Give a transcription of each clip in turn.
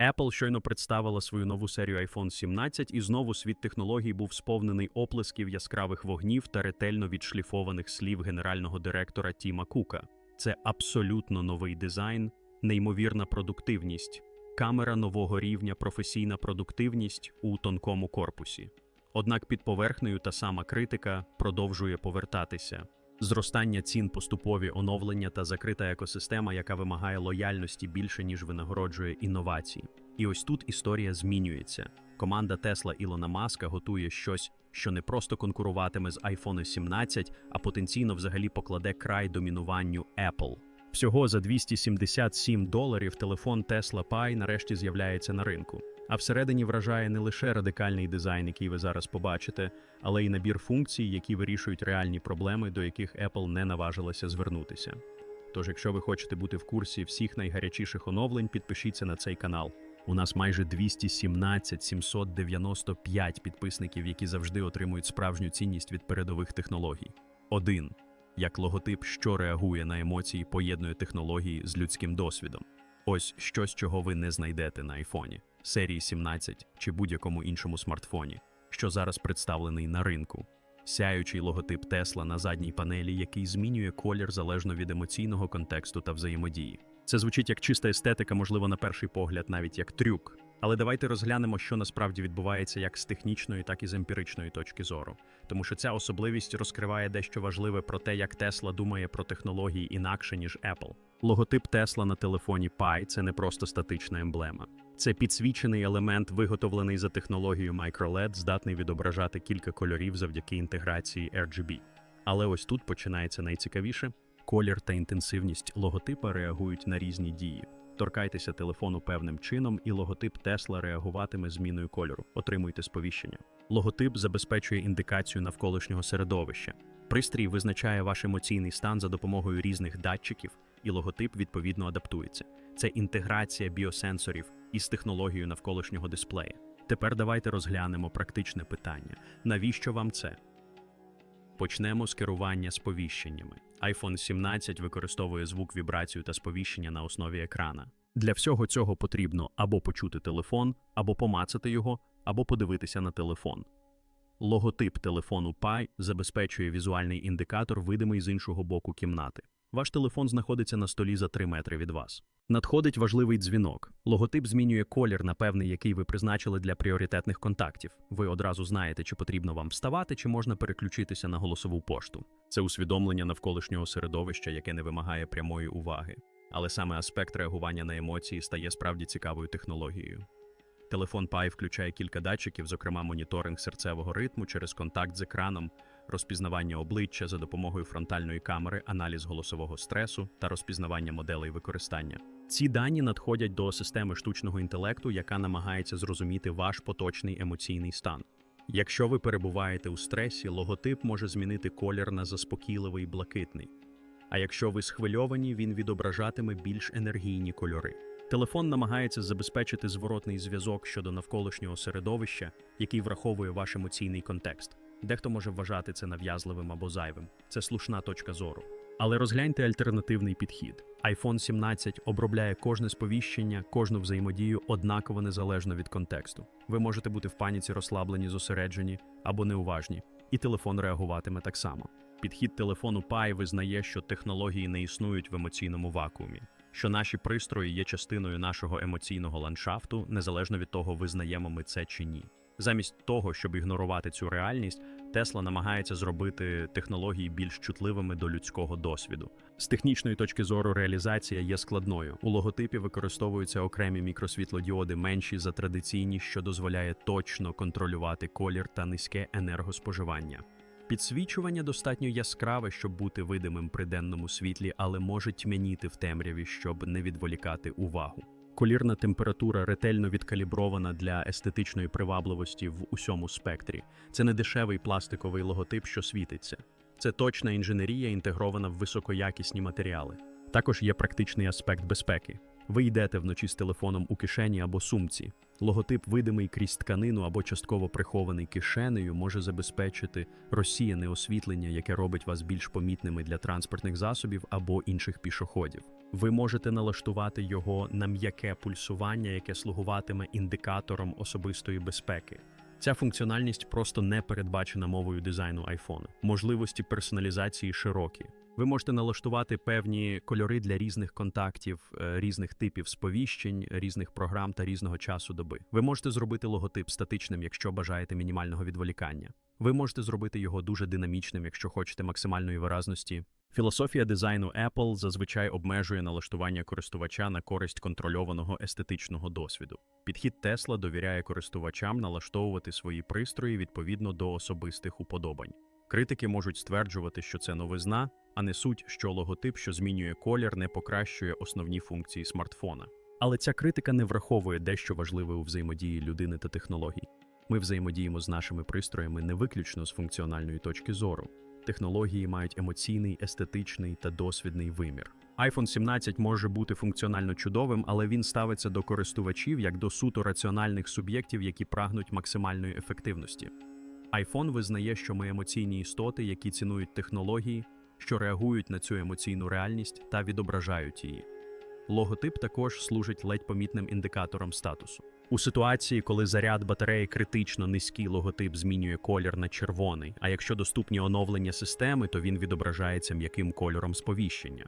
Apple щойно представила свою нову серію iPhone 17, і знову світ технологій був сповнений оплесків яскравих вогнів та ретельно відшліфованих слів генерального директора Тіма Кука. Це абсолютно новий дизайн, неймовірна продуктивність, камера нового рівня, професійна продуктивність у тонкому корпусі. Однак під поверхнею та сама критика продовжує повертатися. Зростання цін, поступові оновлення та закрита екосистема, яка вимагає лояльності більше, ніж винагороджує інновації. І ось тут історія змінюється. Команда Тесла Ілона Маска готує щось, що не просто конкуруватиме з iPhone 17, а потенційно взагалі покладе край домінуванню Apple. Всього за 277 доларів телефон Tesla Pi нарешті з'являється на ринку. А всередині вражає не лише радикальний дизайн, який ви зараз побачите, але й набір функцій, які вирішують реальні проблеми, до яких Apple не наважилася звернутися. Тож, якщо ви хочете бути в курсі всіх найгарячіших оновлень, підпишіться на цей канал. У нас майже 217 795 підписників, які завжди отримують справжню цінність від передових технологій. Один як логотип, що реагує на емоції, поєднує технології з людським досвідом. Ось щось, чого ви не знайдете на айфоні, серії 17 чи будь-якому іншому смартфоні, що зараз представлений на ринку. Сяючий логотип Тесла на задній панелі, який змінює колір залежно від емоційного контексту та взаємодії. Це звучить як чиста естетика, можливо, на перший погляд, навіть як трюк. Але давайте розглянемо, що насправді відбувається як з технічної, так і з емпіричної точки зору, тому що ця особливість розкриває дещо важливе про те, як Тесла думає про технології інакше ніж Apple. Логотип Тесла на телефоні Pi – це не просто статична емблема. Це підсвічений елемент, виготовлений за технологією MicroLED, здатний відображати кілька кольорів завдяки інтеграції RGB. Але ось тут починається найцікавіше: колір та інтенсивність логотипа реагують на різні дії. Торкайтеся телефону певним чином, і логотип Тесла реагуватиме зміною кольору. Отримуйте сповіщення. Логотип забезпечує індикацію навколишнього середовища. Пристрій визначає ваш емоційний стан за допомогою різних датчиків, і логотип відповідно адаптується. Це інтеграція біосенсорів із технологією навколишнього дисплея. Тепер давайте розглянемо практичне питання: навіщо вам це? Почнемо з керування сповіщеннями. iPhone 17 використовує звук, вібрацію та сповіщення на основі екрана. Для всього цього потрібно або почути телефон, або помацати його, або подивитися на телефон. Логотип телефону Pi забезпечує візуальний індикатор, видимий з іншого боку кімнати. Ваш телефон знаходиться на столі за 3 метри від вас. Надходить важливий дзвінок. Логотип змінює колір на певний, який ви призначили для пріоритетних контактів. Ви одразу знаєте, чи потрібно вам вставати, чи можна переключитися на голосову пошту. Це усвідомлення навколишнього середовища, яке не вимагає прямої уваги. Але саме аспект реагування на емоції стає справді цікавою технологією. Телефон Pi включає кілька датчиків, зокрема моніторинг серцевого ритму через контакт з екраном, розпізнавання обличчя за допомогою фронтальної камери, аналіз голосового стресу та розпізнавання моделей використання. Ці дані надходять до системи штучного інтелекту, яка намагається зрозуміти ваш поточний емоційний стан. Якщо ви перебуваєте у стресі, логотип може змінити колір на заспокійливий блакитний. А якщо ви схвильовані, він відображатиме більш енергійні кольори. Телефон намагається забезпечити зворотний зв'язок щодо навколишнього середовища, який враховує ваш емоційний контекст. Дехто може вважати це нав'язливим або зайвим. Це слушна точка зору. Але розгляньте альтернативний підхід. iPhone 17 обробляє кожне сповіщення, кожну взаємодію однаково незалежно від контексту. Ви можете бути в паніці, розслаблені, зосереджені або неуважні, і телефон реагуватиме так само. Підхід телефону Pi визнає, що технології не існують в емоційному вакуумі, що наші пристрої є частиною нашого емоційного ландшафту, незалежно від того, визнаємо ми це чи ні. Замість того, щоб ігнорувати цю реальність, Тесла намагається зробити технології більш чутливими до людського досвіду. З технічної точки зору реалізація є складною. У логотипі використовуються окремі мікросвітлодіоди менші за традиційні, що дозволяє точно контролювати колір та низьке енергоспоживання. Підсвічування достатньо яскраве, щоб бути видимим при денному світлі, але може тьмяніти в темряві, щоб не відволікати увагу. Колірна температура ретельно відкалібрована для естетичної привабливості в усьому спектрі. Це не дешевий пластиковий логотип, що світиться. Це точна інженерія, інтегрована в високоякісні матеріали. Також є практичний аспект безпеки. Ви йдете вночі з телефоном у кишені або сумці. Логотип, видимий крізь тканину або частково прихований кишенею, може забезпечити розсіяне освітлення, яке робить вас більш помітними для транспортних засобів або інших пішоходів. Ви можете налаштувати його на м'яке пульсування, яке слугуватиме індикатором особистої безпеки. Ця функціональність просто не передбачена мовою дизайну iPhone. Можливості персоналізації широкі. Ви можете налаштувати певні кольори для різних контактів, е, різних типів сповіщень, різних програм та різного часу доби. Ви можете зробити логотип статичним, якщо бажаєте мінімального відволікання. Ви можете зробити його дуже динамічним, якщо хочете максимальної виразності. Філософія дизайну Apple зазвичай обмежує налаштування користувача на користь контрольованого естетичного досвіду. Підхід Tesla довіряє користувачам налаштовувати свої пристрої відповідно до особистих уподобань. Критики можуть стверджувати, що це новизна, а не суть, що логотип, що змінює колір, не покращує основні функції смартфона. Але ця критика не враховує дещо важливе у взаємодії людини та технологій. Ми взаємодіємо з нашими пристроями не виключно з функціональної точки зору. Технології мають емоційний, естетичний та досвідний вимір. iPhone 17 може бути функціонально чудовим, але він ставиться до користувачів як до суто раціональних суб'єктів, які прагнуть максимальної ефективності. iPhone визнає, що ми емоційні істоти, які цінують технології, що реагують на цю емоційну реальність та відображають її. Логотип також служить ледь помітним індикатором статусу. У ситуації, коли заряд батареї критично низький, логотип змінює колір на червоний, а якщо доступні оновлення системи, то він відображається м'яким кольором сповіщення.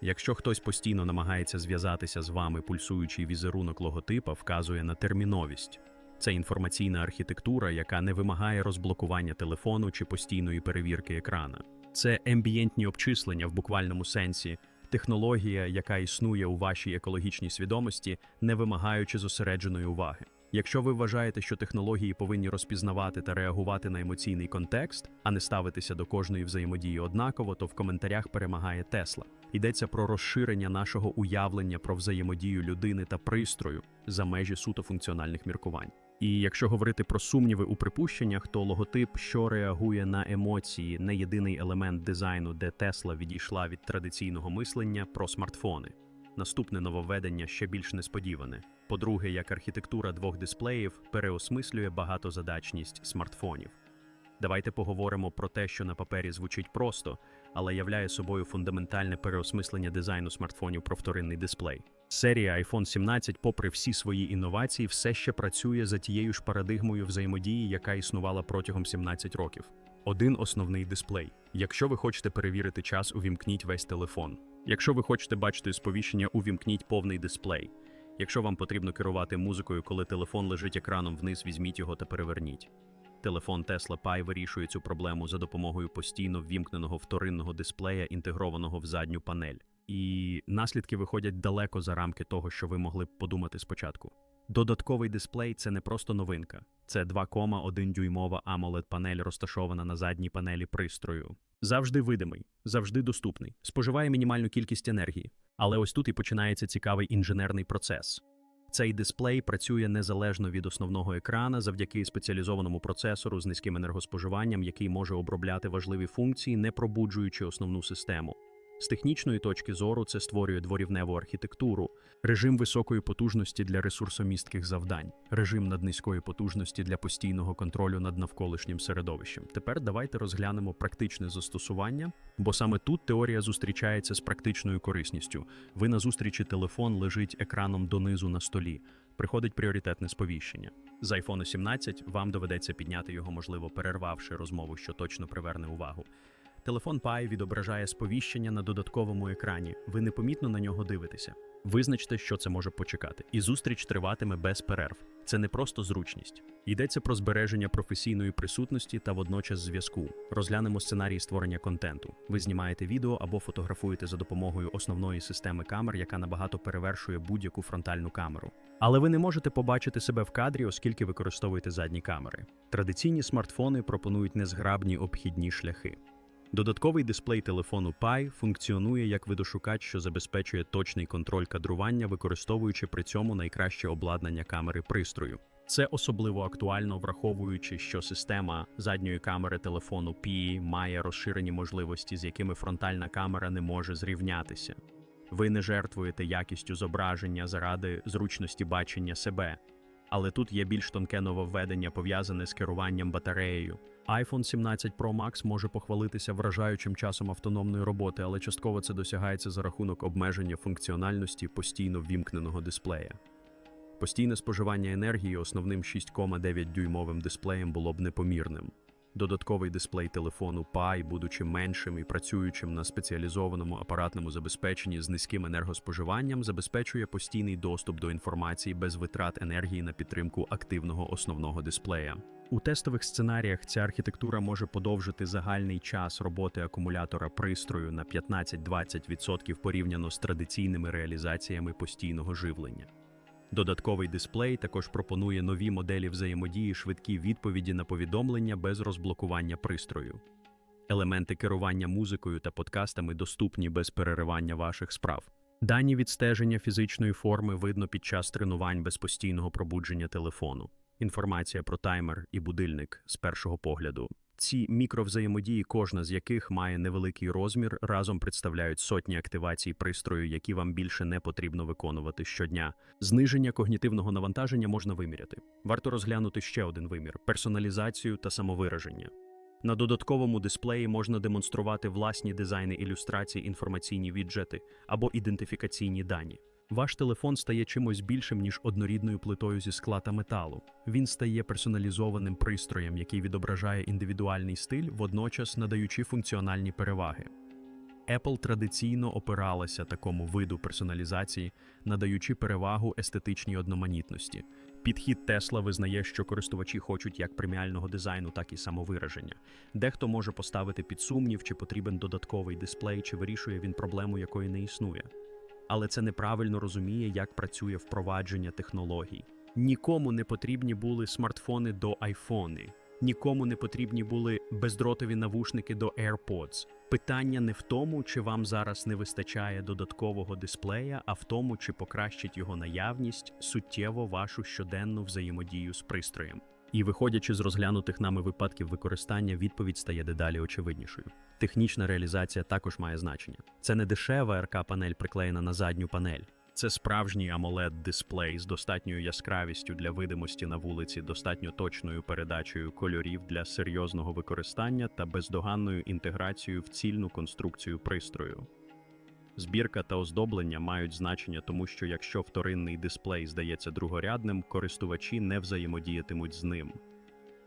Якщо хтось постійно намагається зв'язатися з вами, пульсуючий візерунок логотипа вказує на терміновість. Це інформаційна архітектура, яка не вимагає розблокування телефону чи постійної перевірки екрана. Це ембієнтні обчислення в буквальному сенсі, технологія, яка існує у вашій екологічній свідомості, не вимагаючи зосередженої уваги. Якщо ви вважаєте, що технології повинні розпізнавати та реагувати на емоційний контекст, а не ставитися до кожної взаємодії однаково, то в коментарях перемагає Тесла. Йдеться про розширення нашого уявлення про взаємодію людини та пристрою за межі суто функціональних міркувань. І якщо говорити про сумніви у припущеннях, то логотип, що реагує на емоції, не єдиний елемент дизайну, де Тесла відійшла від традиційного мислення про смартфони. Наступне нововведення ще більш несподіване. По-друге, як архітектура двох дисплеїв переосмислює багатозадачність смартфонів. Давайте поговоримо про те, що на папері звучить просто, але являє собою фундаментальне переосмислення дизайну смартфонів про вторинний дисплей. Серія iPhone 17, попри всі свої інновації, все ще працює за тією ж парадигмою взаємодії, яка існувала протягом 17 років. Один основний дисплей. Якщо ви хочете перевірити час, увімкніть весь телефон. Якщо ви хочете бачити сповіщення, увімкніть повний дисплей. Якщо вам потрібно керувати музикою, коли телефон лежить екраном вниз, візьміть його та переверніть. Телефон Tesla Pi вирішує цю проблему за допомогою постійно ввімкненого вторинного дисплея, інтегрованого в задню панель. І наслідки виходять далеко за рамки того, що ви могли б подумати спочатку. Додатковий дисплей це не просто новинка, це 2,1 дюймова amoled панель, розташована на задній панелі пристрою. Завжди видимий, завжди доступний, споживає мінімальну кількість енергії. Але ось тут і починається цікавий інженерний процес. Цей дисплей працює незалежно від основного екрана завдяки спеціалізованому процесору з низьким енергоспоживанням, який може обробляти важливі функції, не пробуджуючи основну систему. З технічної точки зору це створює дворівневу архітектуру, режим високої потужності для ресурсомістких завдань, режим наднизької потужності для постійного контролю над навколишнім середовищем. Тепер давайте розглянемо практичне застосування, бо саме тут теорія зустрічається з практичною корисністю. Ви на зустрічі телефон лежить екраном донизу на столі. Приходить пріоритетне сповіщення. З iPhone 17 вам доведеться підняти його, можливо, перервавши розмову, що точно приверне увагу. Телефон Pi відображає сповіщення на додатковому екрані. Ви непомітно на нього дивитеся. Визначте, що це може почекати, і зустріч триватиме без перерв. Це не просто зручність. Йдеться про збереження професійної присутності та водночас зв'язку. Розглянемо сценарій створення контенту. Ви знімаєте відео або фотографуєте за допомогою основної системи камер, яка набагато перевершує будь-яку фронтальну камеру. Але ви не можете побачити себе в кадрі, оскільки використовуєте задні камери. Традиційні смартфони пропонують незграбні обхідні шляхи. Додатковий дисплей телефону Pi функціонує як видошукач, що забезпечує точний контроль кадрування, використовуючи при цьому найкраще обладнання камери пристрою. Це особливо актуально, враховуючи, що система задньої камери телефону Pi має розширені можливості, з якими фронтальна камера не може зрівнятися. Ви не жертвуєте якістю зображення заради зручності бачення себе. Але тут є більш тонке нововведення, пов'язане з керуванням батареєю. iPhone 17 Pro Max може похвалитися вражаючим часом автономної роботи, але частково це досягається за рахунок обмеження функціональності постійно ввімкненого дисплея. Постійне споживання енергії основним 6,9 дюймовим дисплеєм було б непомірним. Додатковий дисплей телефону Pi, будучи меншим і працюючим на спеціалізованому апаратному забезпеченні з низьким енергоспоживанням, забезпечує постійний доступ до інформації без витрат енергії на підтримку активного основного дисплея. У тестових сценаріях ця архітектура може подовжити загальний час роботи акумулятора пристрою на 15-20% порівняно з традиційними реалізаціями постійного живлення. Додатковий дисплей також пропонує нові моделі взаємодії, швидкі відповіді на повідомлення без розблокування пристрою. Елементи керування музикою та подкастами доступні без переривання ваших справ. Дані відстеження фізичної форми видно під час тренувань без постійного пробудження телефону. Інформація про таймер і будильник з першого погляду. Ці мікровзаємодії, кожна з яких має невеликий розмір, разом представляють сотні активацій пристрою, які вам більше не потрібно виконувати щодня. Зниження когнітивного навантаження можна виміряти. Варто розглянути ще один вимір персоналізацію та самовираження. На додатковому дисплеї можна демонструвати власні дизайни ілюстрацій, інформаційні віджети або ідентифікаційні дані. Ваш телефон стає чимось більшим, ніж однорідною плитою зі скла та металу. Він стає персоналізованим пристроєм, який відображає індивідуальний стиль, водночас надаючи функціональні переваги. Apple традиційно опиралася такому виду персоналізації, надаючи перевагу естетичній одноманітності. Підхід Tesla визнає, що користувачі хочуть як преміального дизайну, так і самовираження. Дехто може поставити під сумнів, чи потрібен додатковий дисплей, чи вирішує він проблему, якої не існує. Але це неправильно розуміє, як працює впровадження технологій. Нікому не потрібні були смартфони до айфони, нікому не потрібні були бездротові навушники до AirPods. Питання не в тому, чи вам зараз не вистачає додаткового дисплея, а в тому, чи покращить його наявність суттєво вашу щоденну взаємодію з пристроєм. І виходячи з розглянутих нами випадків використання, відповідь стає дедалі очевиднішою. Технічна реалізація також має значення. Це не дешева РК-панель, приклеєна на задню панель. Це справжній amoled дисплей з достатньою яскравістю для видимості на вулиці, достатньо точною передачею кольорів для серйозного використання та бездоганною інтеграцією в цільну конструкцію пристрою. Збірка та оздоблення мають значення, тому що якщо вторинний дисплей здається другорядним, користувачі не взаємодіятимуть з ним.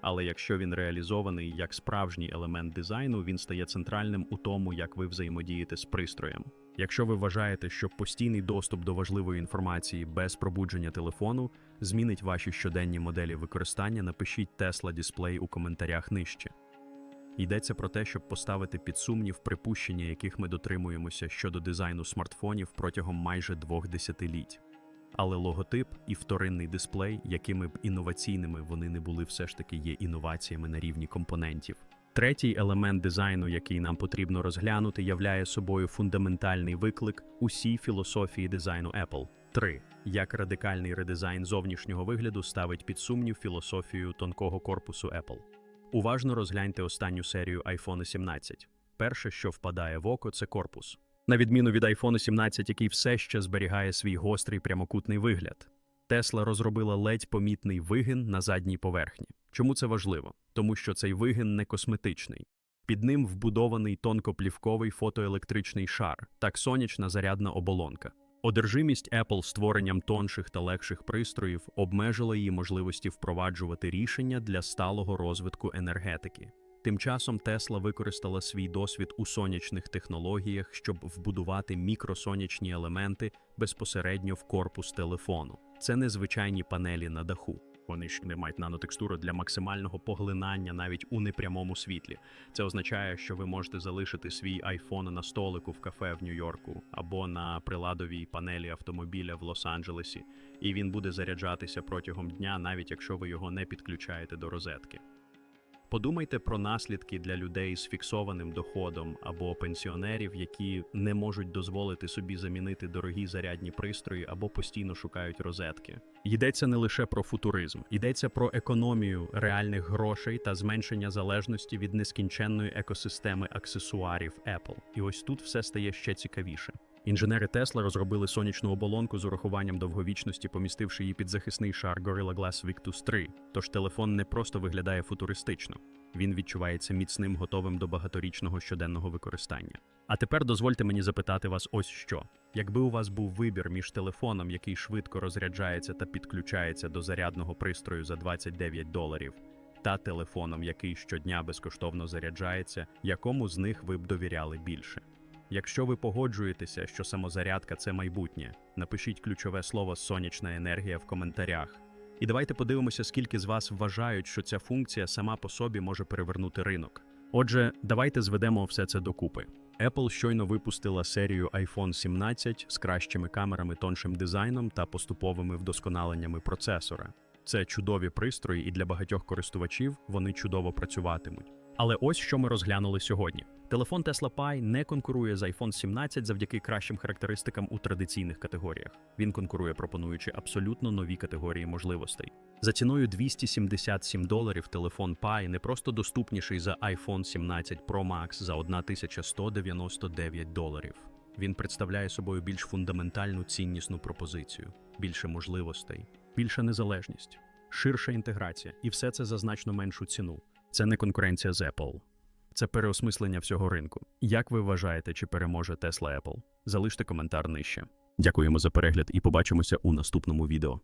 Але якщо він реалізований як справжній елемент дизайну, він стає центральним у тому, як ви взаємодієте з пристроєм. Якщо ви вважаєте, що постійний доступ до важливої інформації без пробудження телефону змінить ваші щоденні моделі використання, напишіть Tesla Display у коментарях нижче. Йдеться про те, щоб поставити під сумнів припущення, яких ми дотримуємося щодо дизайну смартфонів протягом майже двох десятиліть. Але логотип і вторинний дисплей, якими б інноваційними вони не були, все ж таки є інноваціями на рівні компонентів. Третій елемент дизайну, який нам потрібно розглянути, являє собою фундаментальний виклик усій філософії дизайну Apple. 3. Як радикальний редизайн зовнішнього вигляду ставить під сумнів філософію тонкого корпусу Apple. Уважно розгляньте останню серію iPhone 17. Перше, що впадає в око, це корпус. На відміну від iPhone 17, який все ще зберігає свій гострий прямокутний вигляд. Tesla розробила ледь помітний вигин на задній поверхні. Чому це важливо? Тому що цей вигин не косметичний. Під ним вбудований тонкоплівковий фотоелектричний шар, так сонячна зарядна оболонка. Одержимість Apple створенням тонших та легших пристроїв обмежила її можливості впроваджувати рішення для сталого розвитку енергетики. Тим часом Тесла використала свій досвід у сонячних технологіях, щоб вбудувати мікросонячні елементи безпосередньо в корпус телефону. Це незвичайні панелі на даху. Вони ж не мають нанотекстуру для максимального поглинання навіть у непрямому світлі. Це означає, що ви можете залишити свій iPhone на столику в кафе в Нью-Йорку або на приладовій панелі автомобіля в Лос-Анджелесі, і він буде заряджатися протягом дня, навіть якщо ви його не підключаєте до розетки. Подумайте про наслідки для людей з фіксованим доходом або пенсіонерів, які не можуть дозволити собі замінити дорогі зарядні пристрої або постійно шукають розетки. Йдеться не лише про футуризм, йдеться про економію реальних грошей та зменшення залежності від нескінченної екосистеми аксесуарів Apple. І ось тут все стає ще цікавіше. Інженери Tesla розробили сонячну оболонку з урахуванням довговічності, помістивши її під захисний шар Gorilla Glass Victus 3. Тож телефон не просто виглядає футуристично. Він відчувається міцним, готовим до багаторічного щоденного використання. А тепер дозвольте мені запитати вас ось що: якби у вас був вибір між телефоном, який швидко розряджається та підключається до зарядного пристрою за 29 доларів, та телефоном, який щодня безкоштовно заряджається, якому з них ви б довіряли більше? Якщо ви погоджуєтеся, що самозарядка це майбутнє, напишіть ключове слово сонячна енергія в коментарях. І давайте подивимося, скільки з вас вважають, що ця функція сама по собі може перевернути ринок. Отже, давайте зведемо все це докупи. Apple щойно випустила серію iPhone 17 з кращими камерами, тоншим дизайном та поступовими вдосконаленнями процесора. Це чудові пристрої, і для багатьох користувачів вони чудово працюватимуть. Але ось що ми розглянули сьогодні. Телефон Tesla Pi не конкурує з iPhone 17 завдяки кращим характеристикам у традиційних категоріях. Він конкурує, пропонуючи абсолютно нові категорії можливостей. За ціною 277 доларів телефон Pi не просто доступніший за iPhone 17 Pro Max за 1199 доларів. Він представляє собою більш фундаментальну ціннісну пропозицію, більше можливостей, більша незалежність, ширша інтеграція, і все це за значно меншу ціну. Це не конкуренція з Apple. Це переосмислення всього ринку. Як ви вважаєте, чи переможе Tesla Apple? Залиште коментар нижче. Дякуємо за перегляд і побачимося у наступному відео.